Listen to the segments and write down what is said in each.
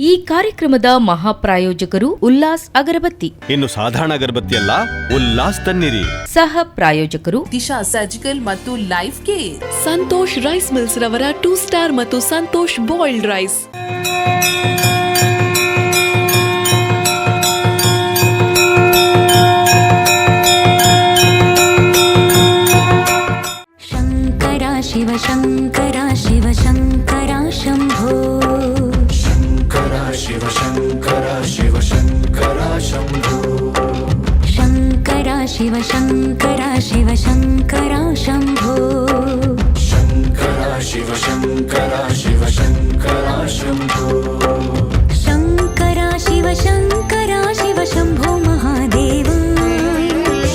ಈ ಕಾರ್ಯಕ್ರಮದ ಮಹಾಪ್ರಾಯೋಜಕರು ಉಲ್ಲಾಸ್ ಅಗರಬತ್ತಿ. ಇನ್ನು ಸಾಧಾರಣ ಅಗರಬತ್ತಿ ಅಲ್ಲ ಉಲ್ಲಾಸ್ ತನ್ನಿರಿ. ಸಹ ಪ್ರಾಯೋಜಕರು. ದಿಶಾ ಸರ್ಜಿಕಲ್ ಮತ್ತು life care. Santosh rice mills ರವರ ಟೂ ಸ್ಟಾರ್ ಮತ್ತು ಸಂತೋಷ್ ಬಾಯ್ಲ್ಡ್ ರೈಸ್. शिव शङ्करा शिव शङ्करा शम्भो। शङ्करा शिव शङ्करा शिव शङ्करा शम्भो। शङ्करा शिव शङ्करा शिव शम्भो महादेव।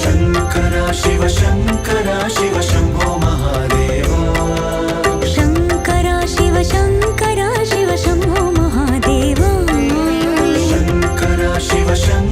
शङ्करा शिव शङ्करा शिव शम्भो महादेव। शङ्करा शिव शङ्करा शिव शम्भो महादेव। शङ्करा शिव शङ्करा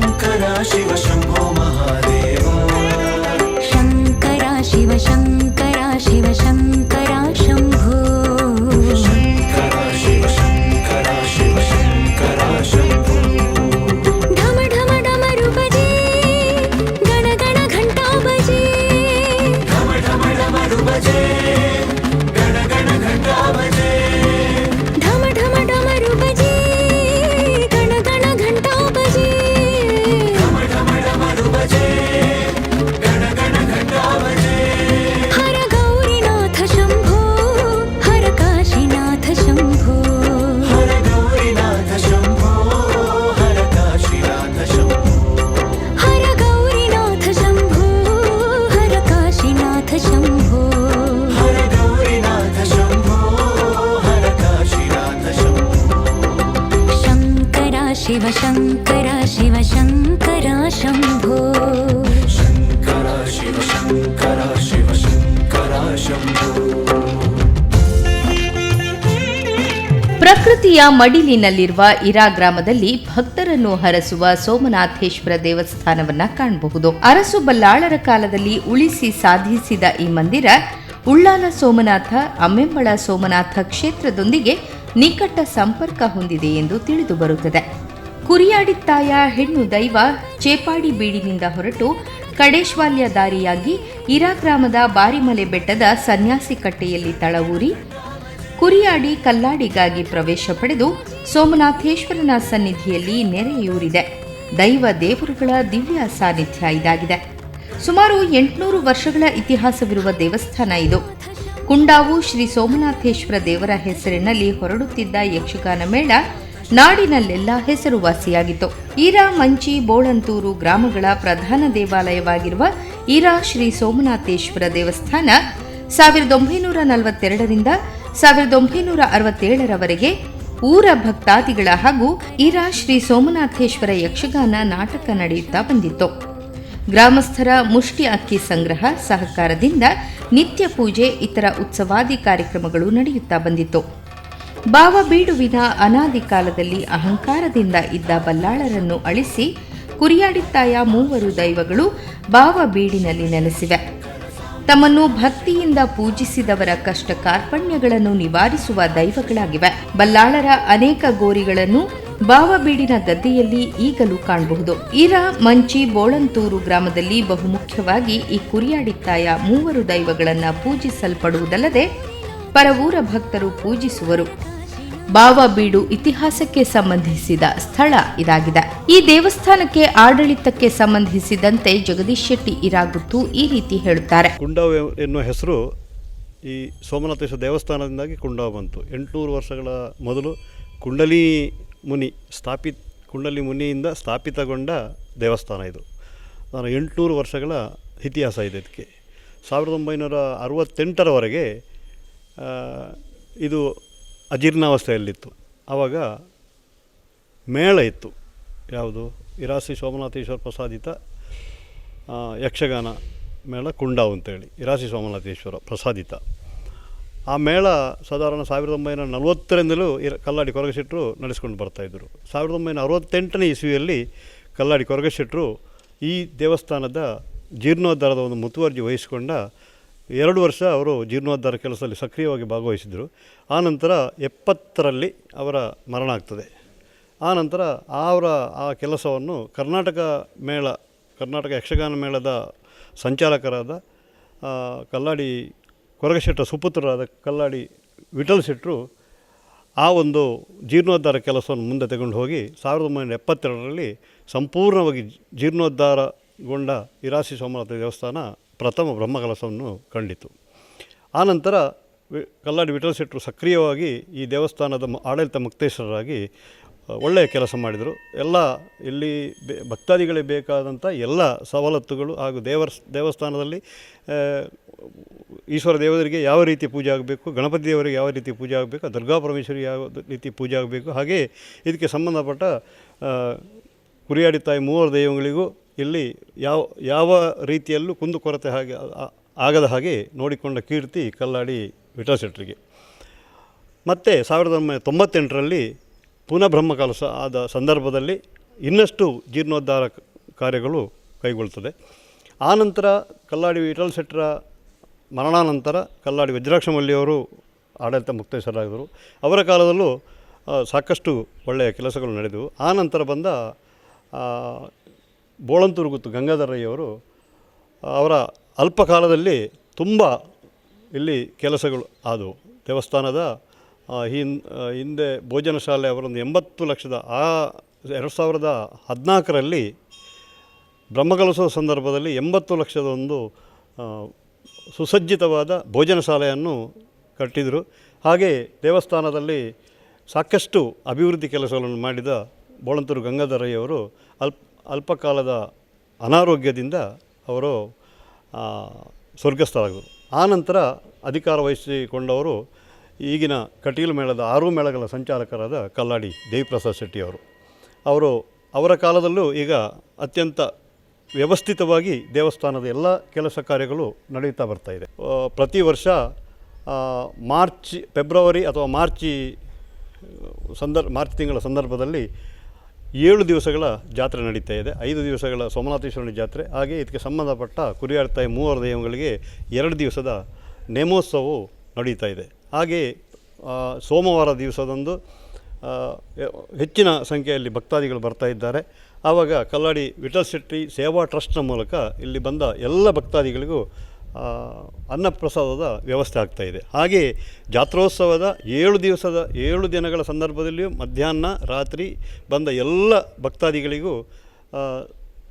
ಪ್ರಕೃತಿಯ ಮಡಿಲಿನಲ್ಲಿರುವ ಇರಾ ಗ್ರಾಮದಲ್ಲಿ ಭಕ್ತರನ್ನು ಹರಸುವ ಸೋಮನಾಥೇಶ್ವರ ದೇವಸ್ಥಾನವನ್ನ ಕಾಣಬಹುದು. ಅರಸು ಬಲ್ಲಾಳರ ಕಾಲದಲ್ಲಿ ಉಳಿಸಿ ಸಾಧಿಸಿದ ಈ ಮಂದಿರ ಉಳ್ಳಾಲ ಸೋಮನಾಥ, ಅಮ್ಮೆಂಬಳ ಸೋಮನಾಥ ಕ್ಷೇತ್ರದೊಂದಿಗೆ ನಿಕಟ ಸಂಪರ್ಕ ಹೊಂದಿದೆ ಎಂದು ತಿಳಿದು ಬರುತ್ತದೆ. ಕುರಿಯಾಡಿತ್ತಾಯ ಹೆಣ್ಣು ದೈವ ಚೇಪಾಡಿ ಬೀಡಿನಿಂದ ಹೊರಟು ಕಡೇಶ್ವಾಲ್ಯ ದಾರಿಯಾಗಿ ಇರಾ ಗ್ರಾಮದ ಬಾರಿಮಲೆ ಬೆಟ್ಟದ ಸನ್ಯಾಸಿ ಕಟ್ಟೆಯಲ್ಲಿ ತಳವೂರಿ ಕುರಿಯಾಡಿ ಕಲ್ಲಾಡಿಗಾಗಿ ಪ್ರವೇಶ ಪಡೆದು ಸೋಮನಾಥೇಶ್ವರನ ಸನ್ನಿಧಿಯಲ್ಲಿ ನೆರೆಯೂರಿದೆ. ದೈವ ದೇವರುಗಳ ದಿವ್ಯ ಸಾನ್ನಿಧ್ಯ ಇದಾಗಿದೆ. ಸುಮಾರು ಎಂಟುನೂರು ವರ್ಷಗಳ ಇತಿಹಾಸವಿರುವ ದೇವಸ್ಥಾನ ಇದು. ಕುಂಡಾವು ಶ್ರೀ ಸೋಮನಾಥೇಶ್ವರ ದೇವರ ಹೆಸರಿನಲ್ಲಿ ಹೊರಡುತ್ತಿದ್ದ ಯಕ್ಷಗಾನ ಮೇಳ ನಾಡಿನಲ್ಲೆಲ್ಲ ಹೆಸರುವಾಸಿಯಾಗಿತ್ತು. ಈರಾ, ಮಂಚಿ, ಬೋಳಂತೂರು ಗ್ರಾಮಗಳ ಪ್ರಧಾನ ದೇವಾಲಯವಾಗಿರುವ ಈರಾ ಶ್ರೀ ಸೋಮನಾಥೇಶ್ವರ ದೇವಸ್ಥಾನ ಸಾವಿರದ ಒಂಬೈನೂರ ನಲವತ್ತೆರಡರಿಂದ ಸಾವಿರದ ಒಂಬೈನೂರ ಅರವತ್ತೇಳರವರೆಗೆ ಊರ ಭಕ್ತಾದಿಗಳ ಹಾಗೂ ಈರಾ ಶ್ರೀ ಸೋಮನಾಥೇಶ್ವರ ಯಕ್ಷಗಾನ ನಾಟಕ ನಡೆಯುತ್ತಾ ಬಂದಿತ್ತು. ಗ್ರಾಮಸ್ಥರ ಮುಷ್ಟಿ ಅಕ್ಕಿ ಸಂಗ್ರಹ, ಸಹಕಾರದಿಂದ ನಿತ್ಯ ಪೂಜೆ, ಇತರ ಉತ್ಸವಾದಿ ಕಾರ್ಯಕ್ರಮಗಳು ನಡೆಯುತ್ತಾ ಬಂದಿತ್ತು. ಬಾವಬೀಡುವಿನ ಅನಾದಿ ಕಾಲದಲ್ಲಿ ಅಹಂಕಾರದಿಂದ ಇದ್ದ ಬಲ್ಲಾಳರನ್ನು ಅಳಿಸಿ ಕುರಿಯಾಡಿತ್ತಾಯ ಮೂವರು ದೈವಗಳು ಬಾವಬೀಡಿನಲ್ಲಿ ನೆಲೆಸಿವೆ. ತಮ್ಮನ್ನು ಭಕ್ತಿಯಿಂದ ಪೂಜಿಸಿದವರ ಕಷ್ಟ ಕಾರ್ಪಣ್ಯಗಳನ್ನು ನಿವಾರಿಸುವ ದೈವಗಳಾಗಿವೆ. ಬಲ್ಲಾಳರ ಅನೇಕ ಗೋರಿಗಳನ್ನು ಬಾವಬೀಡಿನ ಗದ್ದೆಯಲ್ಲಿ ಈಗಲೂ ಕಾಣಬಹುದು. ಇರ ಮಂಚಿ, ಬೋಳಂತೂರು ಗ್ರಾಮದಲ್ಲಿ ಬಹುಮುಖ್ಯವಾಗಿ ಈ ಕುರಿಯಾಡಿತ್ತಾಯ ಮೂವರು ದೈವಗಳನ್ನು ಪೂಜಿಸಲ್ಪಡುವುದಲ್ಲದೆ, ಪರವೂರ ಭಕ್ತರು ಪೂಜಿಸುವರು. ಬಾವಬೀಡು ಇತಿಹಾಸಕ್ಕೆ ಸಂಬಂಧಿಸಿದ ಸ್ಥಳ ಇದಾಗಿದೆ. ಈ ದೇವಸ್ಥಾನಕ್ಕೆ ಆಡಳಿತಕ್ಕೆ ಸಂಬಂಧಿಸಿದಂತೆ ಜಗದೀಶ್ ಶೆಟ್ಟಿ ಇರಾಗುತ್ತು ಈ ರೀತಿ ಹೇಳುತ್ತಾರೆ. ಕುಂಡಾವ್ ಎನ್ನುವ ಹೆಸರು ಈ ಸೋಮನಾಥೇಶ್ವರ ದೇವಸ್ಥಾನದಿಂದಾಗಿ ಕುಂಡಾವ್ ಬಂತು. ಎಂಟುನೂರು ವರ್ಷಗಳ ಮೊದಲು ಕುಂಡಲಿ ಮುನಿ ಸ್ಥಾಪಿತ, ಕುಂಡಲಿ ಮುನಿಯಿಂದ ಸ್ಥಾಪಿತಗೊಂಡ ದೇವಸ್ಥಾನ ಇದು. ನಾನು ಎಂಟುನೂರು ವರ್ಷಗಳ ಇತಿಹಾಸ ಇದೆ ಇದಕ್ಕೆ. ಸಾವಿರದ ಒಂಬೈನೂರ ಅರವತ್ತೆಂಟರವರೆಗೆ ಇದು ಅಜೀರ್ಣಾವಸ್ಥೆಯಲ್ಲಿತ್ತು. ಆವಾಗ ಮೇಳ ಇತ್ತು. ಯಾವುದು? ಇರಾಸಿ ಸೋಮನಾಥೇಶ್ವರ ಪ್ರಸಾದಿತ ಯಕ್ಷಗಾನ ಮೇಳ ಕುಂಡಾವ್ ಅಂತೇಳಿ. ಇರಾಸಿ ಸೋಮನಾಥೇಶ್ವರ ಪ್ರಸಾದಿತ. ಆ ಮೇಳ ಸಾಧಾರಣ ಸಾವಿರದ ಒಂಬೈನೂರ ನಲವತ್ತರಿಂದಲೂ ಇರ, ಕಲ್ಲಾಡಿ ಕೊರಗಶೆಟ್ಟರು ನಡೆಸ್ಕೊಂಡು ಬರ್ತಾಯಿದ್ರು ಸಾವಿರದ ಒಂಬೈನೂರ ಅರವತ್ತೆಂಟನೇ ಇಸ್ವಿಯಲ್ಲಿ ಕಲ್ಲಾಡಿ ಕೊರಗಶೆಟ್ಟರು ಈ ದೇವಸ್ಥಾನದ ಜೀರ್ಣೋದ್ಧಾರದ ಒಂದು ಮುತುವರ್ಜಿ ವಹಿಸಿಕೊಂಡ ಎರಡು ವರ್ಷ ಅವರು ಜೀರ್ಣೋದ್ಧಾರ ಕೆಲಸದಲ್ಲಿ ಸಕ್ರಿಯವಾಗಿ ಭಾಗವಹಿಸಿದರು. ಆನಂತರ ಎಪ್ಪತ್ತರಲ್ಲಿ ಅವರ ಮರಣ ಆಗ್ತದೆ. ಆ ನಂತರ ಅವರ ಆ ಕೆಲಸವನ್ನು ಕರ್ನಾಟಕ ಮೇಳ, ಕರ್ನಾಟಕ ಯಕ್ಷಗಾನ ಮೇಳದ ಸಂಚಾಲಕರಾದ ಕಲ್ಲಾಡಿ ಕೊರಗಶೆಟ್ಟ ಸುಪುತ್ರರಾದ ಕಲ್ಲಾಡಿ ವಿಠಲ್ ಶೆಟ್ಟರು ಆ ಒಂದು ಜೀರ್ಣೋದ್ಧಾರ ಕೆಲಸವನ್ನು ಮುಂದೆ ತಗೊಂಡು ಹೋಗಿ ಸಾವಿರದ ಒಂಬೈನೂರ ಎಪ್ಪತ್ತೆರಡರಲ್ಲಿ ಸಂಪೂರ್ಣವಾಗಿ ಜೀರ್ಣೋದ್ಧಾರಗೊಂಡ ಇರಾಸಿ ಸೋಮನಾಥ ದೇವಸ್ಥಾನ ಪ್ರಥಮ ಬ್ರಹ್ಮಕಲಸವನ್ನು ಕಂಡಿತು. ಆನಂತರ ವಿ, ಕಲ್ಲಾಡಿ ವಿಠಲ ಶೆಟ್ಟರು ಸಕ್ರಿಯವಾಗಿ ಈ ದೇವಸ್ಥಾನದ ಆಡಳಿತ ಮುಕ್ತೇಶ್ವರರಾಗಿ ಒಳ್ಳೆಯ ಕೆಲಸ ಮಾಡಿದರು. ಎಲ್ಲ ಇಲ್ಲಿ ಬೆ, ಭಕ್ತಾದಿಗಳಿಗೆ ಬೇಕಾದಂಥ ಎಲ್ಲ ಸವಲತ್ತುಗಳು ಹಾಗೂ ದೇವರ, ದೇವಸ್ಥಾನದಲ್ಲಿ ಈಶ್ವರ ದೇವರಿಗೆ ಯಾವ ರೀತಿ ಪೂಜೆ ಆಗಬೇಕು, ಗಣಪತಿ ದೇವರಿಗೆ ಯಾವ ರೀತಿ ಪೂಜೆ ಆಗಬೇಕು, ದುರ್ಗಾ ಪರಮೇಶ್ವರಿ ಯಾವ ರೀತಿ ಪೂಜೆ ಆಗಬೇಕು, ಹಾಗೆ ಇದಕ್ಕೆ ಸಂಬಂಧಪಟ್ಟ ಕುರಿಯಾಡಿ ತಾಯಿ ಮೂವರು ದೈವಗಳಿಗೂ ಇಲ್ಲಿ ಯಾವ ಯಾವ ರೀತಿಯಲ್ಲೂ ಕುಂದುಕೊರತೆ ಹಾಗೆ ಆಗದ ಹಾಗೆ ನೋಡಿಕೊಂಡ ಕೀರ್ತಿ ಕಲ್ಲಾಡಿ ವಿಠಲ್ ಶೆಟ್ಟರಿಗೆ. ಮತ್ತು ಸಾವಿರದ ಒಂಬೈನೂರ ತೊಂಬತ್ತೆಂಟರಲ್ಲಿ ಪುನಃ ಬ್ರಹ್ಮಕಲಶ ಆದ ಸಂದರ್ಭದಲ್ಲಿ ಇನ್ನಷ್ಟು ಜೀರ್ಣೋದ್ಧಾರ ಕಾರ್ಯಗಳು ಕೈಗೊಳ್ಳುತ್ತದೆ ಆನಂತರ ಕಲ್ಲಾಡಿ ವಿಠಲ್ ಶೆಟ್ಟರ ಮರಣಾನಂತರ ಕಲ್ಲಾಡಿ ವಜ್ರಾಕ್ಷಮಲ್ಲಿಯವರು ಆಡಳಿತ ಮುಕ್ತೇಶ್ವರಾಗಿದ್ದರು ಅವರ ಕಾಲದಲ್ಲೂ ಸಾಕಷ್ಟು ಒಳ್ಳೆಯ ಕೆಲಸಗಳು ನಡೆದವು. ಆನಂತರ ಬಂದ ಬೋಳಂತೂರು ಗುತ್ತು ಗಂಗಾಧರಯ್ಯವರು ಅವರ ಅಲ್ಪಕಾಲದಲ್ಲಿ ತುಂಬ ಇಲ್ಲಿ ಕೆಲಸಗಳು ಆದವು. ದೇವಸ್ಥಾನದ ಹಿನ್ ಹಿಂದೆ ಭೋಜನ ಶಾಲೆ ಅವರೊಂದು ಎಂಬತ್ತು ಲಕ್ಷದ, ಆ, ಎರಡು ಸಾವಿರದ ಹದಿನಾಲ್ಕರಲ್ಲಿ ಬ್ರಹ್ಮಕಲಸದ ಸಂದರ್ಭದಲ್ಲಿ ಎಂಬತ್ತು ಲಕ್ಷದ ಒಂದು ಸುಸಜ್ಜಿತವಾದ ಭೋಜನ ಶಾಲೆಯನ್ನು ಕಟ್ಟಿದರು. ಹಾಗೆ ದೇವಸ್ಥಾನದಲ್ಲಿ ಸಾಕಷ್ಟು ಅಭಿವೃದ್ಧಿ ಕೆಲಸಗಳನ್ನು ಮಾಡಿದ ಬೋಳಂತೂರು ಗಂಗಾಧರಯ್ಯವರು ಅಲ್ಪ ಅಲ್ಪಕಾಲದ ಅನಾರೋಗ್ಯದಿಂದ ಅವರು ಆ, ಸ್ವರ್ಗಸ್ಥರಾದರು ಆನಂತರ ಅಧಿಕಾರ ವಹಿಸಿಕೊಂಡವರು ಈಗಿನ ಕಟೀಲು ಮೇಳದ ಆರು ಮೇಳಗಳ ಸಂಚಾಲಕರಾದ ಕಲ್ಲಾಡಿ ದೇವಿಪ್ರಸಾದ್ ಶೆಟ್ಟಿಯವರು ಅವರು. ಅವರ ಕಾಲದಲ್ಲೂ ಈಗ ಅತ್ಯಂತ ವ್ಯವಸ್ಥಿತವಾಗಿ ದೇವಸ್ಥಾನದ ಎಲ್ಲ ಕೆಲಸ ಕಾರ್ಯಗಳು ನಡೆಯುತ್ತಾ ಬರ್ತಾ ಇದೆ. ಪ್ರತಿ ವರ್ಷ ಮಾರ್ಚ್ ಫೆಬ್ರವರಿ ಅಥವಾ ಮಾರ್ಚಿ ಸಂದರ್ಭ ಮಾರ್ಚ್ ತಿಂಗಳ ಸಂದರ್ಭದಲ್ಲಿ ಏಳು ದಿವಸಗಳ ಜಾತ್ರೆ ನಡೀತಾ ಇದೆ. ಐದು ದಿವಸಗಳ ಸೋಮನಾಥೇಶ್ವರನ ಜಾತ್ರೆ. ಹಾಗೆ ಇದಕ್ಕೆ ಸಂಬಂಧಪಟ್ಟ ಕುರಿಯಾಡ್ತಾಯಿ ಮೂವರ ದೈವಗಳಿಗೆ ಎರಡು ದಿವಸದ ನೇಮೋತ್ಸವವು ನಡೀತಾ ಇದೆ. ಹಾಗೆ ಸೋಮವಾರ ದಿವಸದಂದು ಹೆಚ್ಚಿನ ಸಂಖ್ಯೆಯಲ್ಲಿ ಭಕ್ತಾದಿಗಳು ಬರ್ತಾ ಇದ್ದಾರೆ. ಆವಾಗ ಕಲ್ಲಾಡಿ ವಿಠಲ್ ಶೆಟ್ಟಿ ಸೇವಾ ಟ್ರಸ್ಟ್ನ ಮೂಲಕ ಇಲ್ಲಿ ಬಂದ ಎಲ್ಲ ಭಕ್ತಾದಿಗಳಿಗೂ ಅನ್ನಪ್ರಸಾದದ ವ್ಯವಸ್ಥೆ ಆಗ್ತಾ ಇದೆ. ಹಾಗೆ ಜಾತ್ರೋತ್ಸವದ ಏಳು ದಿವಸದ ಏಳು ದಿನಗಳ ಸಂದರ್ಭದಲ್ಲಿಯೂ ಮಧ್ಯಾಹ್ನ, ರಾತ್ರಿ ಬಂದ ಎಲ್ಲ ಭಕ್ತಾದಿಗಳಿಗೂ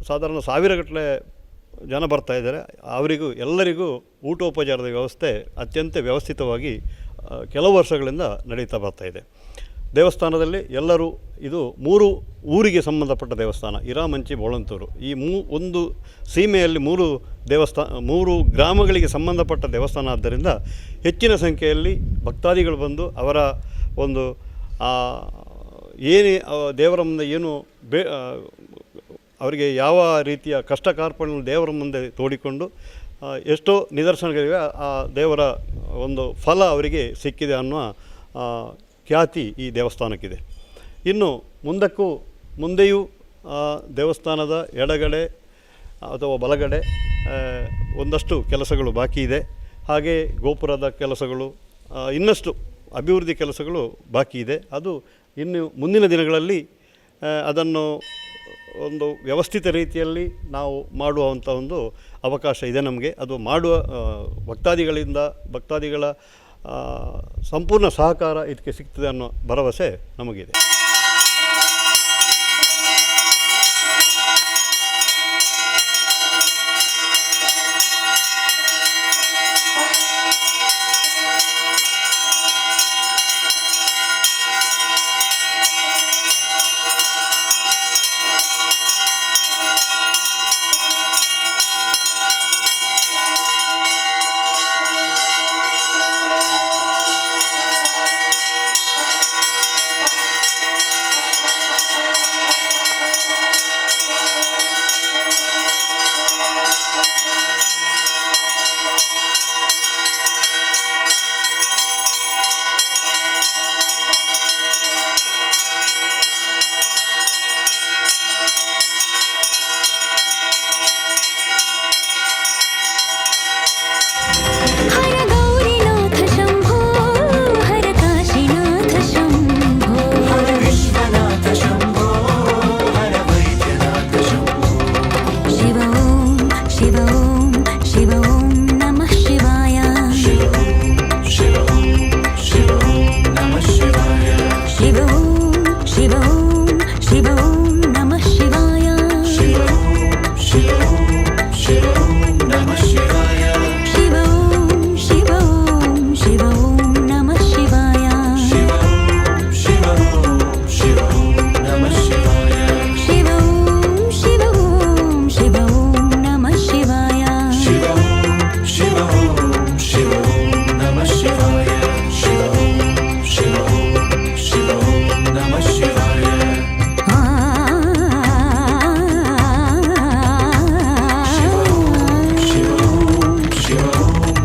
ಸಾಧಾರಣ ಸಾವಿರಗಟ್ಟಲೆ ಜನ ಬರ್ತಾ ಇದ್ದಾರೆ. ಅವರಿಗೂ, ಎಲ್ಲರಿಗೂ ಊಟೋಪಚಾರದ ವ್ಯವಸ್ಥೆ ಅತ್ಯಂತ ವ್ಯವಸ್ಥಿತವಾಗಿ ಕೆಲವು ವರ್ಷಗಳಿಂದ ನಡೀತಾ ಇದೆ. ದೇವಸ್ಥಾನದಲ್ಲಿ ಎಲ್ಲರೂ ಇದು ಮೂರು ಊರಿಗೆ ಸಂಬಂಧಪಟ್ಟ ದೇವಸ್ಥಾನ ಇರಾಮಂಚಿ ಬೋಳಂತೂರು. ಈ ಮೂ ಒಂದು ಸೀಮೆಯಲ್ಲಿ ಮೂರು ದೇವಸ್ಥಾನ ಮೂರು ಗ್ರಾಮಗಳಿಗೆ ಸಂಬಂಧಪಟ್ಟ ದೇವಸ್ಥಾನ ಆದ್ದರಿಂದ ಹೆಚ್ಚಿನ ಸಂಖ್ಯೆಯಲ್ಲಿ ಭಕ್ತಾದಿಗಳು ಬಂದು ಅವರ ಒಂದು ಏನೇ ದೇವರ ಮುಂದೆ ಏನು ಬೇ ಅವರಿಗೆ ಯಾವ ರೀತಿಯ ಕಷ್ಟ ಕಾರ್ಪಣ್ಯ ದೇವರ ಮುಂದೆ ತೋಡಿಕೊಂಡು ಎಷ್ಟೋ ನಿದರ್ಶನಗಳಿವೆ ಆ ದೇವರ ಒಂದು ಫಲ ಅವರಿಗೆ ಸಿಕ್ಕಿದೆ ಅನ್ನುವ ಆ, ಖ್ಯಾತಿ ಈ ದೇವಸ್ಥಾನಕ್ಕಿದೆ. ಇನ್ನು ಮುಂದಕ್ಕೂ ಮುಂದೆಯೂ ದೇವಸ್ಥಾನದ ಎಡಗಡೆ ಅಥವಾ ಬಲಗಡೆ ಒಂದಷ್ಟು ಕೆಲಸಗಳು ಬಾಕಿ ಇದೆ. ಹಾಗೆ ಗೋಪುರದ ಕೆಲಸಗಳು ಇನ್ನಷ್ಟು ಅಭಿವೃದ್ಧಿ ಕೆಲಸಗಳು ಬಾಕಿ ಇದೆ. ಅದು ಇನ್ನು ಮುಂದಿನ ದಿನಗಳಲ್ಲಿ ಅದನ್ನು ಒಂದು ವ್ಯವಸ್ಥಿತ ರೀತಿಯಲ್ಲಿ ನಾವು ಮಾಡುವಂಥ ಒಂದು ಅವಕಾಶ ಇದೆ ನಮಗೆ. ಅದು ಮಾಡುವ ಭಕ್ತಾದಿಗಳಿಂದ ಭಕ್ತಾದಿಗಳ ಸಂಪೂರ್ಣ ಸಹಕಾರ ಇದಕ್ಕೆ ಸಿಗ್ತದೆ ಅನ್ನೋ ಭರವಸೆ ನಮಗಿದೆ.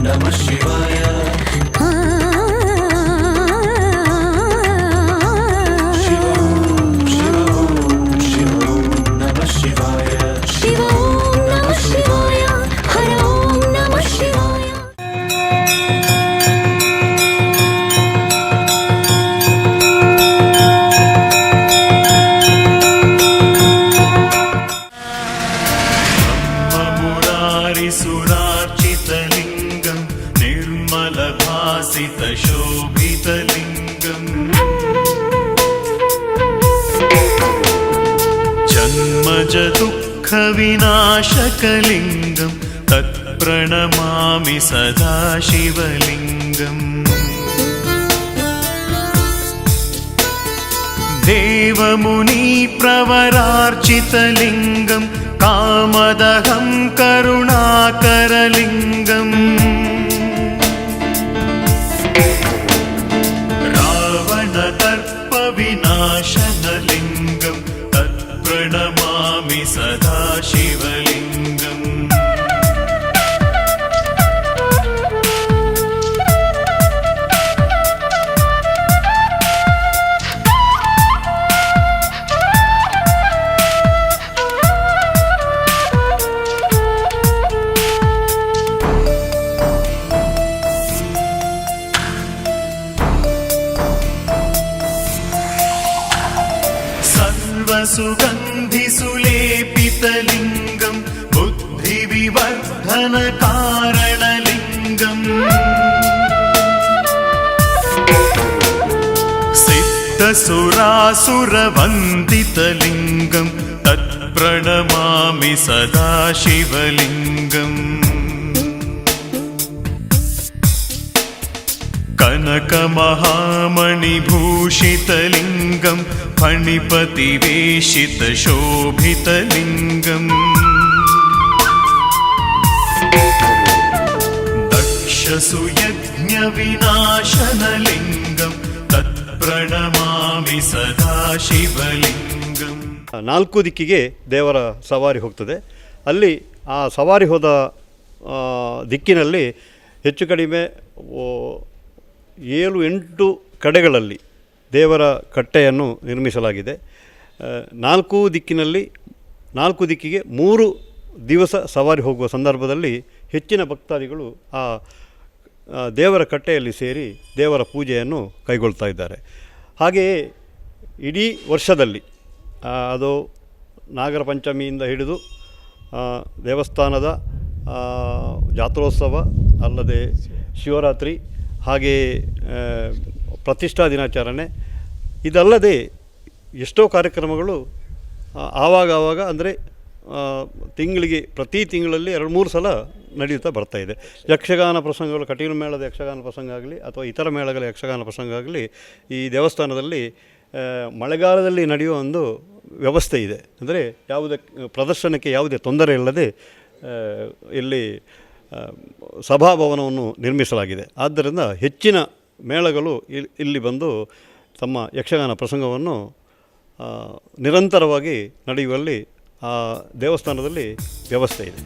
Namah Shivaya. जन्मजदुःखविनाशकलिङ्गं तत्प्रणमामि सदा शिवलिङ्गम् देवमुनिप्रवरार्चितलिङ्गं कामदहं करुणाकरलिङ्गम् सिद्धसुरासुरवन्दितलिङ्गं तत्प्रणमामि सदा शिवलिङ्गम् कनकमहामणिभूषितलिङ्गं फणिपतिवेशितशोभितलिङ्गम् दक्षसुयज्ञविनाशनलिङ्गं ಪ್ರಣಮಾಮಿ ಸದಾ ಶಿವಲಿಂಗಂ. ನಾಲ್ಕು ದಿಕ್ಕಿಗೆ ದೇವರ ಸವಾರಿ ಹೋಗ್ತದೆ. ಅಲ್ಲಿ ಆ ಸವಾರಿ ಹೋದ ದಿಕ್ಕಿನಲ್ಲಿ ಹೆಚ್ಚು ಕಡಿಮೆ ಏಳು ಎಂಟು ಕಡೆಗಳಲ್ಲಿ ದೇವರ ಕಟ್ಟೆಯನ್ನು ನಿರ್ಮಿಸಲಾಗಿದೆ. ನಾಲ್ಕು ದಿಕ್ಕಿನಲ್ಲಿ, ನಾಲ್ಕು ದಿಕ್ಕಿಗೆ ಮೂರು ದಿವಸ ಸವಾರಿ ಹೋಗುವ ಸಂದರ್ಭದಲ್ಲಿ ಹೆಚ್ಚಿನ ಭಕ್ತಾದಿಗಳು ಆ ದೇವರ ಕಟ್ಟೆಯಲ್ಲಿ ಸೇರಿ ದೇವರ ಪೂಜೆಯನ್ನು ಕೈಗೊಳ್ತಾ ಇದ್ದಾರೆ. ಹಾಗೆಯೇ ಇಡೀ ವರ್ಷದಲ್ಲಿ ಅದು ನಾಗರ ಪಂಚಮಿಯಿಂದ ಹಿಡಿದು ದೇವಸ್ಥಾನದ ಜಾತ್ರೋತ್ಸವ ಅಲ್ಲದೆ ಶಿವರಾತ್ರಿ, ಹಾಗೆ ಪ್ರತಿಷ್ಠಾ ದಿನಾಚರಣೆ, ಇದಲ್ಲದೆ ಎಷ್ಟೋ ಕಾರ್ಯಕ್ರಮಗಳು ಆವಾಗವಾಗ ಆವಾಗ ಆವಾಗ ಅಂದರೆ ತಿಂಗಳಿಗೆ, ಪ್ರತಿ ತಿಂಗಳಲ್ಲಿ ಎರಡು ಮೂರು ಸಲ ನಡೆಯುತ್ತಾ ಬರ್ತಾ ಇದೆ. ಯಕ್ಷಗಾನ ಪ್ರಸಂಗಗಳು, ಕಟೀಲು ಮೇಳದ ಯಕ್ಷಗಾನ ಪ್ರಸಂಗ ಆಗಲಿ ಅಥವಾ ಇತರ ಮೇಳಗಳ ಯಕ್ಷಗಾನ ಪ್ರಸಂಗ ಆಗಲಿ ಈ ದೇವಸ್ಥಾನದಲ್ಲಿ ಮಳೆಗಾಲದಲ್ಲಿ ನಡೆಯುವ ಒಂದು ವ್ಯವಸ್ಥೆ ಇದೆ. ಅಂದರೆ ಯಾವುದೇ ಪ್ರದರ್ಶನಕ್ಕೆ ಯಾವುದೇ ತೊಂದರೆ ಇಲ್ಲದೆ ಇಲ್ಲಿ ಸಭಾಭವನವನ್ನು ನಿರ್ಮಿಸಲಾಗಿದೆ. ಆದ್ದರಿಂದ ಹೆಚ್ಚಿನ ಮೇಳಗಳು ಇಲ್- ಇಲ್ಲಿ ಬಂದು ತಮ್ಮ ಯಕ್ಷಗಾನ ಪ್ರಸಂಗವನ್ನು ನಿರಂತರವಾಗಿ ನಡೆಯುವಲ್ಲಿ ದೇವಸ್ಥಾನದಲ್ಲಿ ವ್ಯವಸ್ಥೆ ಇದೆ.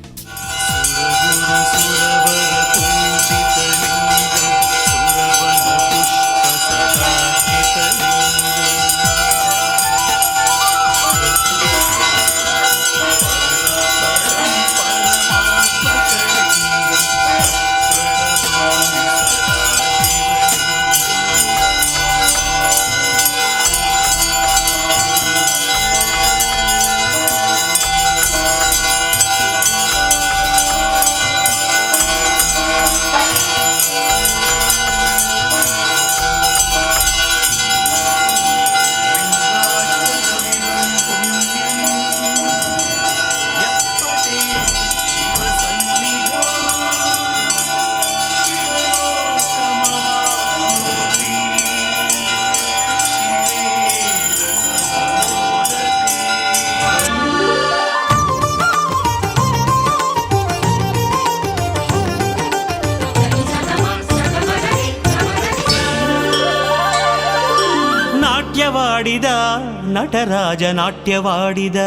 ನಟರಾಜ ನಾಟ್ಯವಾಡಿದ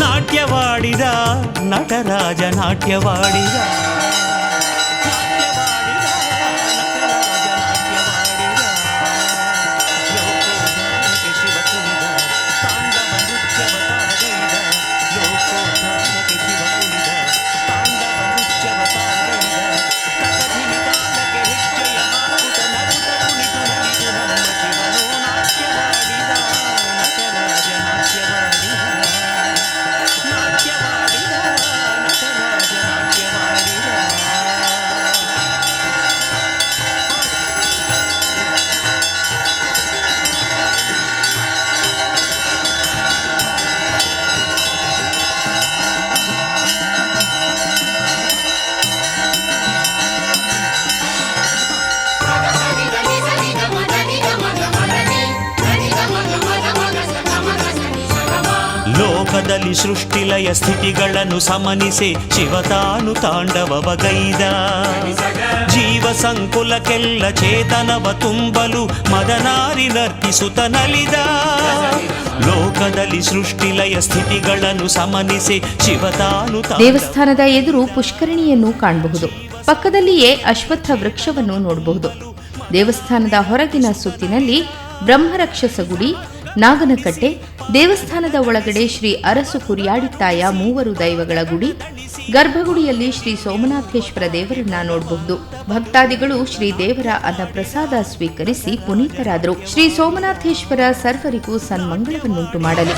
ನಾಟ್ಯವಾಡಿದ ನಟರಾಜ ನಾಟ್ಯವಾಡಿದ ಸೃಷ್ಟಿಲಯ ಸ್ಥಿತಿಗಳನ್ನು ಸಮನಿಸಿ ಶಿವತಾನು ತಾಂಡವಗೈದ ಜೀವ ಸಂಕುಲಕ್ಕೆಲ್ಲ ಚೇತನವ ತುಂಬಲು ಮದನಾರಿ ನರ್ತಿಸುತ್ತ ನಲಿದ. ಲೋಕದಲ್ಲಿ ಸೃಷ್ಟಿಲಯ ಸ್ಥಿತಿಗಳನ್ನು ಸಮನಿಸಿ ಶಿವತಾನು ತಾಂಡವ ದೇವಸ್ಥಾನದ ಎದುರು ಪುಷ್ಕರಣಿಯನ್ನು ಕಾಣಬಹುದು. ಪಕ್ಕದಲ್ಲಿಯೇ ಅಶ್ವತ್ಥ ವೃಕ್ಷವನ್ನು ನೋಡಬಹುದು. ದೇವಸ್ಥಾನದ ಹೊರಗಿನ ಸುತ್ತಿನಲ್ಲಿ ಬ್ರಹ್ಮರಕ್ಷಸ ಗುಡಿ ನಾಗನಕಟ್ಟೆ ದೇವಸ್ಥಾನದ ಒಳಗಡೆ ಶ್ರೀ ಅರಸು ಕುರಿಯಾಡಿತ್ತಾಯ ಮೂವರು ದೈವಗಳ ಗುಡಿ. ಗರ್ಭಗುಡಿಯಲ್ಲಿ ಶ್ರೀ ಸೋಮನಾಥೇಶ್ವರ ದೇವರನ್ನ ನೋಡಬಹುದು. ಭಕ್ತಾದಿಗಳು ಶ್ರೀ ದೇವರ ಅನ್ನಪ್ರಸಾದ ಸ್ವೀಕರಿಸಿ ಪುನೀತರಾದರು. ಶ್ರೀ ಸೋಮನಾಥೇಶ್ವರ ಸರ್ವರಿಗೂ ಸನ್ಮಂಗಳವನ್ನುಂಟು ಮಾಡಲಿ.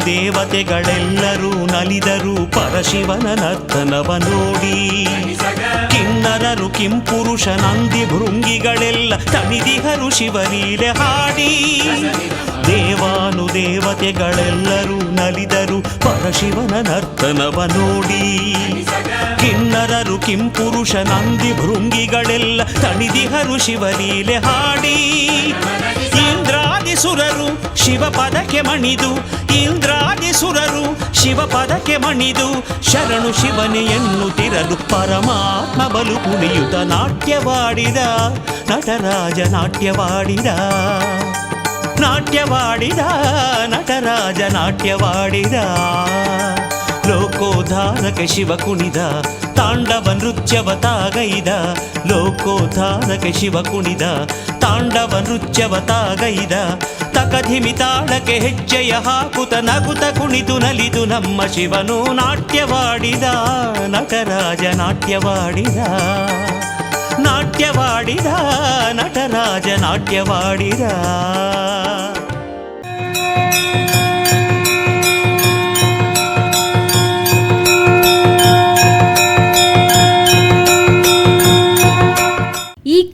ದೇವತೆಗಳೆಲ್ಲರೂ ನಲಿದರು ಪರಶಿವನ ನರ್ತನವ ನೋಡಿ. ಕಿನ್ನರರು ಕಿಂಪುರುಷ ನಂದಿ ಭೃಂಗಿಗಳೆಲ್ಲ ತನಿದಿಹರು ಶಿವನೀಲೆ ಹಾಡಿ. ದೇವಾನು ದೇವತೆಗಳೆಲ್ಲರೂ ನಲಿದರು ಪರಶಿವನ ನರ್ತನವ ನೋಡಿ. ಕಿನ್ನರರು ಕಿಂಪುರುಷ ನಂದಿ ಭೃಂಗಿಗಳೆಲ್ಲ ತಣಿದಿಹರು ಶಿವನೀಲೆ ಹಾಡಿ. ಇಂದ್ರಾದಿ ಸುರರು ಶಿವಪದಕ್ಕೆ ಮಣಿದು ಇಂದ್ರಾದಿ ಸುರರು ಶಿವಪದಕ್ಕೆ ಮಣಿದು ಶರಣು ಶಿವನೆ ಎನ್ನುತ್ತಿರಲು ಪರಮಾತ್ಮ ಬಲು ಕುಣಿಯುತ ನಾಟ್ಯವಾಡಿದ ನಟರಾಜ ನಾಟ್ಯವಾಡಿದ ನಾಟ್ಯವಾಡಿದ ನಟರಾಜ ನಾಟ್ಯವಾಡಿದ ಲೋಕೋದ್ಧಾರಕ ಶಿವ ಕುಣಿದ ತಾಂಡವ ನೃತ್ಯವ ತಾಗೈದ ಲೋಕೋದ್ಧಾರಕ ಶಿವ ಕುಣಿದ ತಾಂಡವ ನೃತ್ಯವ ತಾಗೈದ ತಕಧಿಮಿ ತಾಳಕ್ಕೆ ಹೆಜ್ಜೆಯ ಹಾಕುತ ನಗುತ ಕುಣಿದು ನಲಿದು ನಮ್ಮ ಶಿವನು ನಾಟ್ಯವಾಡಿದ ನಟರಾಜ ನಾಟ್ಯವಾಡಿದ ನಾಟ್ಯವಾಡಿದ ನಟರಾಜ ನಾಟ್ಯವಾಡಿದ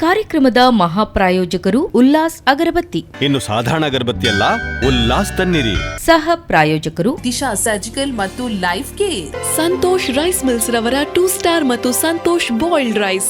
ಕಾರ್ಯಕ್ರಮದ ಮಹಾಪ್ರಾಯೋಜಕರು ಉಲ್ಲಾಸ್ ಅಗರಬತ್ತಿ. ಇನ್ನು ಸಾಧಾರಣ ಅಗರಬತ್ತಿ ಅಲ್ಲ ಉಲ್ಲಾಸ್ ತನ್ನಿರಿ. ಸಹ ಪ್ರಾಯೋಜಕರು ದಿಶಾ ಸರ್ಜಿಕಲ್ ಮತ್ತು life care. Santosh rice mills ರವರ ಟೂ ಸ್ಟಾರ್ ಮತ್ತು ಸಂತೋಷ್ ಬಾಯ್ಲ್ಡ್ ರೈಸ್.